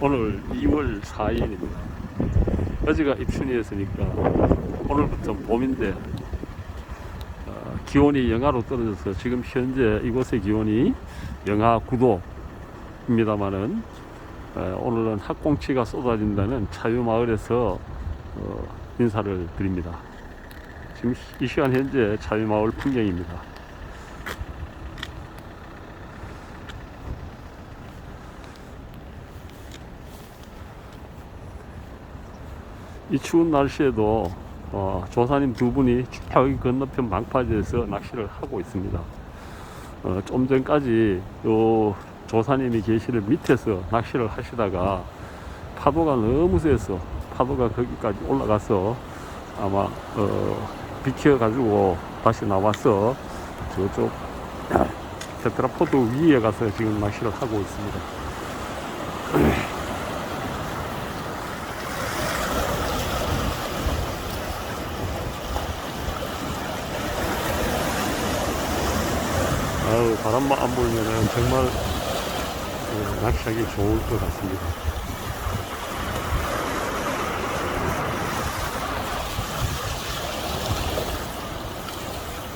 오늘 2월 4일입니다. 어제가 입춘이었으니까 오늘부터 봄인데 어, 기온이 영하로 떨어져서 지금 현재 이곳의 기온이 영하 9도입니다만은 오늘은 학꽁치가 쏟아진다는 차유마을에서 어, 인사를 드립니다. 지금 이 시간 현재 차유마을 풍경입니다. 이 추운 날씨에도 어, 조사님 두 분이 저기 건너편 망파지에서 낚시를 하고 있습니다. 어, 좀 전까지 요 조사님이 계시는 밑에서 낚시를 하시다가 파도가 너무 세서 파도가 거기까지 올라가서 아마 어, 비켜가지고 다시 나와서 저쪽 테트라포드 위에 가서 지금 낚시를 하고 있습니다. 아유, 바람만 안 불면은 정말 어, 낚시하기 좋을 것 같습니다.